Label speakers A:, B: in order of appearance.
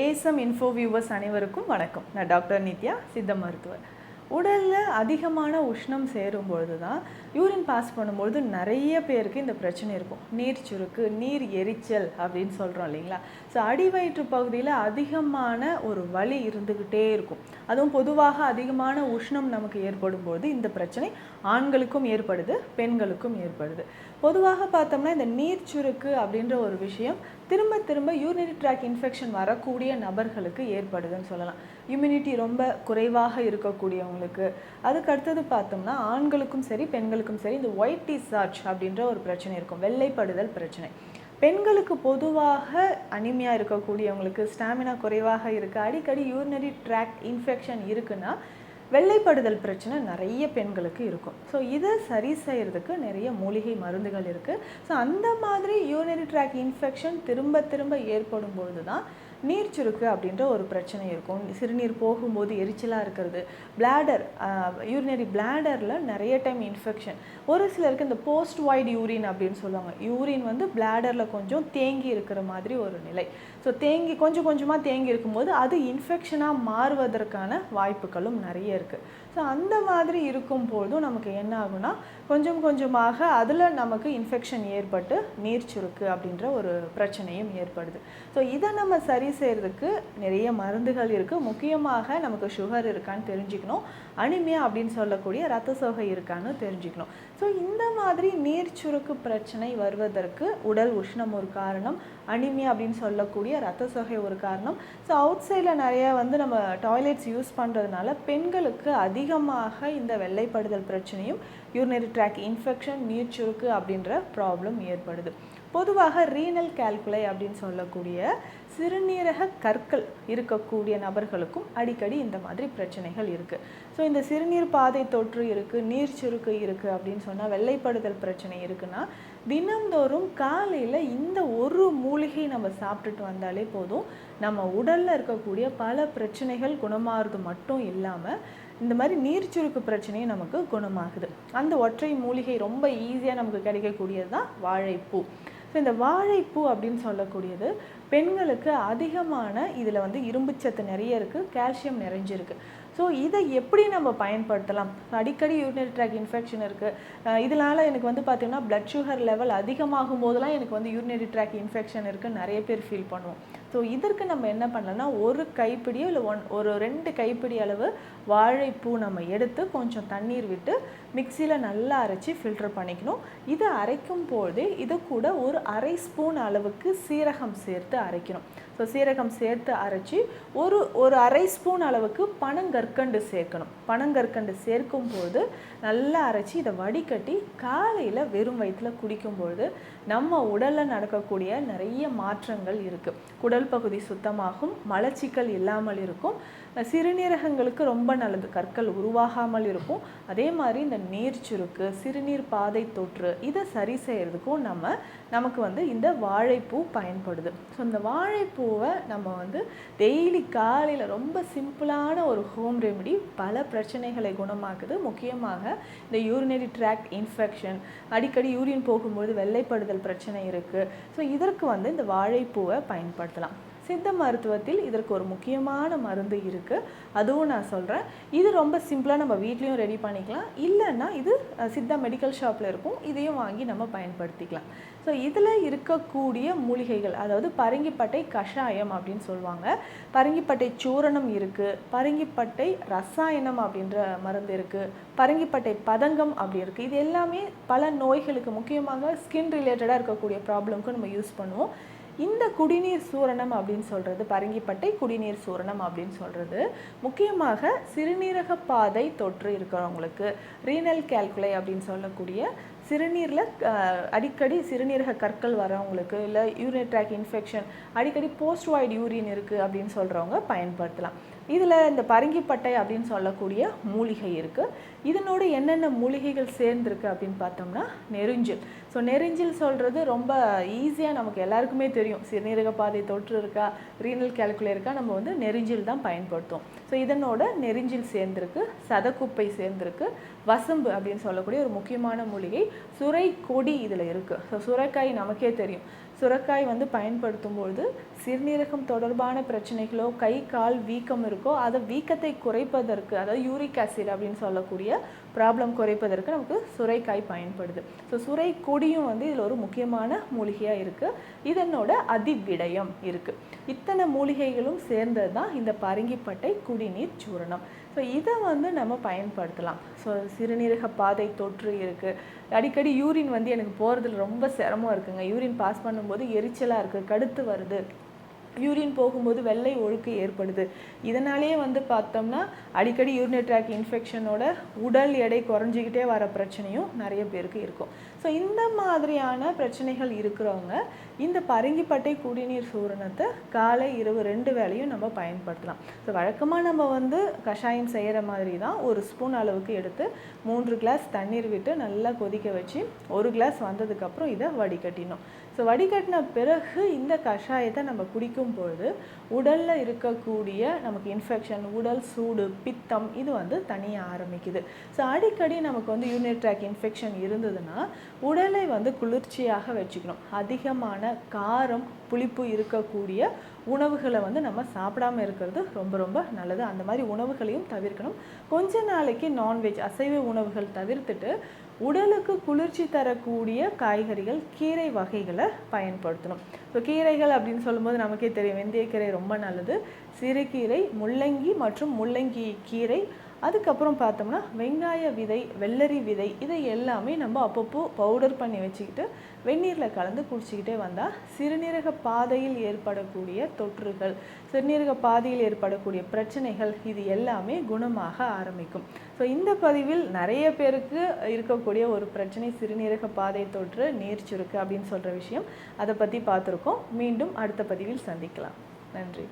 A: ஏசம் info viewers அனைவருக்கும் வணக்கம். நான் டாக்டர் நித்யா சித்த மருத்துவர். உடலில் அதிகமான உஷ்ணம் சேரும் பொழுது தான் யூரின் பாஸ் பண்ணும்பொழுது நிறைய பேருக்கு இந்த பிரச்சனை இருக்கும். நீர் சுருக்கு நீர் எரிச்சல் அப்படின்னு சொல்கிறோம் இல்லைங்களா? ஸோ அடிவயிற்று பகுதியில் அதிகமான ஒரு வலி இருந்துக்கிட்டே இருக்கும். அதுவும் பொதுவாக அதிகமான உஷ்ணம் நமக்கு ஏற்படும் பொழுது இந்த பிரச்சனை ஆண்களுக்கும் ஏற்படுது பெண்களுக்கும் ஏற்படுது. பொதுவாக பார்த்தோம்னா இந்த நீர் சுருக்கு அப்படின்ற ஒரு விஷயம் திரும்ப திரும்ப யூரினரி ட்ராக் இன்ஃபெக்ஷன் வரக்கூடிய நபர்களுக்கு ஏற்படுதுன்னு சொல்லலாம். இம்யூனிட்டி ரொம்ப குறைவாக இருக்கக்கூடியவங்களுக்கு. அதுக்கு அடுத்தது பார்த்தோம்னா ஆண்களுக்கும் சரி பெண்களுக்கும் சரி இந்த ஒயிட் டிசார்ஜ் அப்படின்ற ஒரு பிரச்சனை இருக்கும். வெள்ளைப்படுதல் பிரச்சனை. பெண்களுக்கு பொதுவாக அனிமியா இருக்கக்கூடியவங்களுக்கு ஸ்டாமினா குறைவாக இருக்குது அடிக்கடி யூரினரி ட்ராக் இன்ஃபெக்ஷன் இருக்குன்னா வெள்ளைப்படுதல் பிரச்சனை நிறைய பெண்களுக்கு இருக்கும். ஸோ இதை சரி செய்கிறதுக்கு நிறைய மூலிகை மருந்துகள் இருக்குது ஸோ அந்த மாதிரி யூனரி ட்ராக் இன்ஃபெக்ஷன் திரும்ப திரும்ப ஏற்படும் பொழுது தான் நீர் சுருக்கு அப்படின்ற ஒரு பிரச்சனை இருக்கும். சிறுநீர் போகும்போது எரிச்சலாக இருக்கிறது. பிளாடர் யூரினரி பிளாடரில் நிறைய டைம் இன்ஃபெக்ஷன் ஒரு சிலருக்கு இந்த போஸ்ட் வைட் யூரின் அப்படின்னு சொல்லுவாங்க. யூரின் வந்து பிளாடரில் கொஞ்சம் தேங்கி இருக்கிற மாதிரி ஒரு நிலை. ஸோ தேங்கி கொஞ்சம் கொஞ்சமாக தேங்கி இருக்கும்போது அது இன்ஃபெக்ஷனாக மாறுவதற்கான வாய்ப்புகளும் நிறைய இருக்குது ஸோ அந்த மாதிரி இருக்கும் போதும் நமக்கு என்ன ஆகும்னா கொஞ்சம் கொஞ்சமாக அதில் நமக்கு இன்ஃபெக்ஷன் ஏற்பட்டு நீர் சுருக்கு அப்படின்ற ஒரு பிரச்சனையும் ஏற்படுது. ஸோ இதை நம்ம சரி செய்கிறதுக்கு நிறைய மருந்துகள் இருக்குது முக்கியமாக நமக்கு சுகர் இருக்கான்னு தெரிஞ்சுக்கணும். அனிமியா அப்படின்னு சொல்லக்கூடிய ரத்த சோகை இருக்கான்னு தெரிஞ்சுக்கணும். ஸோ இந்த மாதிரி நீர் சுருக்கு பிரச்சனை வருவதற்கு உடல் உஷ்ணம் ஒரு காரணம். அனிமியா அப்படின்னு சொல்லக்கூடிய ரத்த சோகை ஒரு காரணம். ஸோ அவுட் சைடில் நிறைய வந்து நம்ம டாய்லெட்ஸ் யூஸ் பண்ணுறதுனால பெண்களுக்கு அதிகமாக இந்த வெள்ளைப்படுதல் பிரச்சனையும் யூரினரி ட்ராக் இன்ஃபெக்ஷன் நீர் சுருக்கு அப்படின்ற ப்ராப்ளம் ஏற்படுது. பொதுவாக ரீனல் கேல்குலை அப்படின்னு சொல்லக்கூடிய சிறுநீரக கற்கள் இருக்கக்கூடிய நபர்களுக்கும் அடிக்கடி இந்த மாதிரி பிரச்சனைகள் இருக்குது ஸோ இந்த சிறுநீர் பாதை தொற்று இருக்குது நீர் சுருக்கு இருக்குது அப்படின்னு சொன்னால் வெள்ளைப்படுதல் பிரச்சனை இருக்குன்னா தினந்தோறும் காலையில் இந்த ஒரு மூலிகை நம்ம சாப்பிட்டுட்டு வந்தாலே போதும். நம்ம உடலில் இருக்கக்கூடிய பல பிரச்சனைகள் குணமாகிறது மட்டும் இல்லாமல் இந்த மாதிரி நீர் சுருக்கு பிரச்சனையும் நமக்கு குணமாகுது. அந்த ஒற்றை மூலிகை ரொம்ப ஈஸியாக நமக்கு கிடைக்கக்கூடியது தான் வாழைப்பூ. ஸோ இந்த வாழைப்பூ அப்படின்னு சொல்லக்கூடியது பெண்களுக்கு அதிகமான இதில் வந்து இரும்புச்சத்து நிறைய இருக்குது கால்சியம் நிறைஞ்சிருக்கு. ஸோ இதை எப்படி நம்ம பயன்படுத்தலாம்? அடிக்கடி யூரினரி ட்ராக் இன்ஃபெக்ஷன் இருக்குது இதனால் எனக்கு வந்து பார்த்திங்கன்னா ப்ளட் சுகர் லெவல் அதிகமாகும் போதெல்லாம் எனக்கு வந்து யூரினரி ட்ராக் இன்ஃபெக்ஷன் இருக்குன்னு நிறைய பேர் ஃபீல் பண்ணுவோம். ஸோ இதற்கு நம்ம என்ன பண்ணலாம்னா ஒரு கைப்பிடியோ இல்லை ஒன் ஒரு ரெண்டு கைப்பிடி அளவு வாழைப்பூ நம்ம எடுத்து கொஞ்சம் தண்ணீர் விட்டு மிக்சியில் நல்லா அரைச்சி ஃபில்டர் பண்ணிக்கணும். இது அரைக்கும் போதே இது கூட ஒரு அரை ஸ்பூன் அளவுக்கு சீரகம் சேர்த்து அரைக்கணும். ஸோ சீரகம் சேர்த்து அரைச்சி ஒரு ஒரு அரை ஸ்பூன் அளவுக்கு பனங்கற்கண்டு சேர்க்கணும். பனங்கற்கண்டு சேர்க்கும் போது நல்லா அரைச்சி இதை வடிகட்டி காலையில் வெறும் வயிற்றில் குடிக்கும்பொழுது நம்ம உடலில் நடக்கக்கூடிய நிறைய மாற்றங்கள் இருக்குது குடல் பகுதி சுத்தமாகும் மலச்சிக்கல் இல்லாமல் இருக்கும். சிறுநீரகங்களுக்கு ரொம்ப நல்லது. கற்கள் உருவாகாமல் இருக்கும். அதே மாதிரி இந்த நீர் சுருக்கு சிறுநீர் பாதை தொற்று இதை சரி செய்கிறதுக்கும் நம்ம நமக்கு வந்து இந்த வாழைப்பூ பயன்படுது. ஸோ இந்த வாழைப்பூவை நம்ம வந்து டெய்லி காலையில் ரொம்ப சிம்பிளான ஒரு ஹோம் ரெமெடி பல பிரச்சனைகளை குணமாக்குது. முக்கியமாக இந்த யூரினரி ட்ராக்ட் இன்ஃபெக்ஷன் அடிக்கடி யூரின் போகும்போது வெள்ளைப்படுதல் பிரச்சனை இருக்குது ஸோ இதற்கு வந்து இந்த வாழைப்பூவை பயன்படுத்தலாம். சித்த மருத்துவத்தில் இதற்கு ஒரு முக்கியமான மருந்து இருக்குது அதுவும் நான் சொல்கிறேன் இது ரொம்ப சிம்பிளாக நம்ம வீட்லேயும் ரெடி பண்ணிக்கலாம். இல்லைன்னா இது சித்தா மெடிக்கல் ஷாப்பில் இருக்கும். இதையும் வாங்கி நம்ம பயன்படுத்திக்கலாம். ஸோ இதில் இருக்கக்கூடிய மூலிகைகள் அதாவது பரங்கிப்பட்டை கஷாயம் அப்படின்னு சொல்லுவாங்க. பரங்கிப்பட்டை சூரணம் இருக்குது பரங்கிப்பட்டை ரசாயனம் அப்படின்ற மருந்து இருக்குது பரங்கிப்பட்டை பதங்கம் அப்படி இருக்குது இது எல்லாமே பல நோய்களுக்கு முக்கியமாக ஸ்கின் ரிலேட்டடாக இருக்கக்கூடிய ப்ராப்ளம்க்கு நம்ம யூஸ் பண்ணுவோம். இந்த குடிநீர் சூரணம் அப்படின்னு சொல்கிறது பரங்கிப்பட்டை குடிநீர் சூரணம் அப்படின்னு சொல்கிறது முக்கியமாக சிறுநீரக பாதை தொற்று இருக்கிறவங்களுக்கு ரீனல் கேல்குலை அப்படின்னு சொல்லக்கூடிய சிறுநீரில் அடிக்கடி சிறுநீரக கற்கள் வரவங்களுக்கு இல்லை யூரின் ட்ராக் இன்ஃபெக்ஷன் அடிக்கடி போஸ்ட் வாய்டு யூரின் இருக்குது அப்படின்னு சொல்கிறவங்க பயன்படுத்தலாம். இதில் இந்த பரங்கிப்பட்டை அப்படின்னு சொல்லக்கூடிய மூலிகை இருக்குது இதனோடு என்னென்ன மூலிகைகள் சேர்ந்துருக்கு அப்படின்னு பார்த்தோம்னா நெருஞ்சில். ஸோ நெருஞ்சில் சொல்கிறது ரொம்ப ஈஸியாக நமக்கு எல்லாருக்குமே தெரியும். சிறுநீரக பாதை தொற்று இருக்கா ரீனல் கேல்குலே இருக்கா நம்ம வந்து நெருஞ்சில் தான் பயன்படுத்துவோம். ஸோ இதனோட நெருஞ்சில் சேர்ந்துருக்கு சதக்குப்பை சேர்ந்துருக்கு வசம்பு அப்படின்னு சொல்லக்கூடிய ஒரு முக்கியமான மூலிகை சுரை கொடி இதில் இருக்குது ஸோ சுரைக்காய் நமக்கே தெரியும். சுரைக்காய் வந்து பயன்படுத்தும் பொழுது சிறுநீரகம் தொடர்பான பிரச்சனைகளோ கை கால் வீக்கம் இருக்கோ அதை வீக்கத்தை குறைப்பதற்கு அதாவது யூரிக் ஆசிட் அப்படின்னு சொல்லக்கூடிய ப்ராப்ளம் குறைப்பதற்கு நமக்கு சுரைக்காய் பயன்படுது. ஸோ சுரை கொடியும் வந்து இதில் ஒரு முக்கியமான மூலிகையாக இருக்குது இதனோட அதிவிடயம் இருக்குது இத்தனை மூலிகைகளும் சேர்ந்தது தான் இந்த பரங்கிப்பட்டை குடிநீர் சூரணம். ஸோ இதை வந்து நம்ம பயன்படுத்தலாம். ஸோ சிறுநீரக பாதை தொற்று இருக்குது அடிக்கடி யூரின் வந்து எனக்கு போகிறதுல ரொம்ப சிரமம் இருக்குங்க. யூரின் பாஸ் பண்ணும்போது எரிச்சலாக இருக்குது கடுத்து வருது. யூரின் போகும்போது வெள்ளை ஒழுக்கு ஏற்படுது. இதனாலேயே வந்து பார்த்தோம்னா அடிக்கடி யூரினரி ட்ராக் இன்ஃபெக்ஷனோட உடல் எடை குறைஞ்சிக்கிட்டே வர பிரச்சனையும் நிறைய பேருக்கு இருக்கும். ஸோ இந்த மாதிரியான பிரச்சனைகள் இருக்கிறவங்க இந்த பரங்கிப்பட்டை குடிநீர் சூரணத்தை காலை இரவு ரெண்டு வேளையும் நம்ம பயன்படுத்தலாம். ஸோ வழக்கமாக நம்ம வந்து கஷாயம் செய்கிற மாதிரி தான் ஒரு ஸ்பூன் அளவுக்கு எடுத்து மூன்று கிளாஸ் தண்ணீர் விட்டு நல்லா கொதிக்க வச்சு ஒரு கிளாஸ் வந்ததுக்கப்புறம் இதை வடிகட்டினோம் ஸோ வடிகட்டின பிறகு இந்த கஷாயத்தை நம்ம குடிக்கும் பொழுது உடலில் இருக்கக்கூடிய நமக்கு இன்ஃபெக்ஷன் உடல் சூடு பித்தம் இது வந்து தனிய ஆரம்பிக்குது. ஸோ அடிக்கடி நமக்கு வந்து யூனிட் ட்ராக் இன்ஃபெக்ஷன் இருந்ததுன்னா உடலை வந்து குளிர்ச்சியாக வச்சுக்கணும். அதிகமான காரம் புளிப்பு இருக்கக்கூடிய உணவுகளை வந்து நம்ம சாப்பிடாம இருக்கிறது ரொம்ப ரொம்ப நல்லது. அந்த மாதிரி உணவுகளையும் தவிர்க்கணும். கொஞ்ச நாளைக்கு நான்வெஜ் அசைவ உணவுகள் தவிர்த்துட்டு உடலுக்கு குளிர்ச்சி தரக்கூடிய காய்கறிகள் கீரை வகைகளை பயன்படுத்தணும். ஸோ கீரைகள் அப்படின்னு சொல்லும்போது நமக்கே தெரியும் வெந்தயக்கீரை ரொம்ப நல்லது. சிறுகீரை முள்ளங்கி மற்றும் முள்ளங்கி கீரை அதுக்கப்புறம் பார்த்தோம்னா வெங்காய விதை வெள்ளரி விதை இதை எல்லாமே நம்ம அப்பப்போ பவுடர் பண்ணி வச்சுக்கிட்டு வெந்நீரில் கலந்து குடிச்சிக்கிட்டே வந்தால் சிறுநீரக பாதையில் ஏற்படக்கூடிய தொற்றுகள் சிறுநீரக பாதையில் ஏற்படக்கூடிய பிரச்சனைகள் இது எல்லாமே குணமாக ஆரம்பிக்கும். ஸோ இந்த பதிவில் நிறைய பேருக்கு இருக்கக்கூடிய ஒரு பிரச்சனை சிறுநீரக பாதை தொற்று நீர்ச்சுருக்கு அப்படின்னு சொல்கிற விஷயம் அதை பற்றி பார்த்துருக்கோம். மீண்டும் அடுத்த பதிவில் சந்திக்கலாம். நன்றி.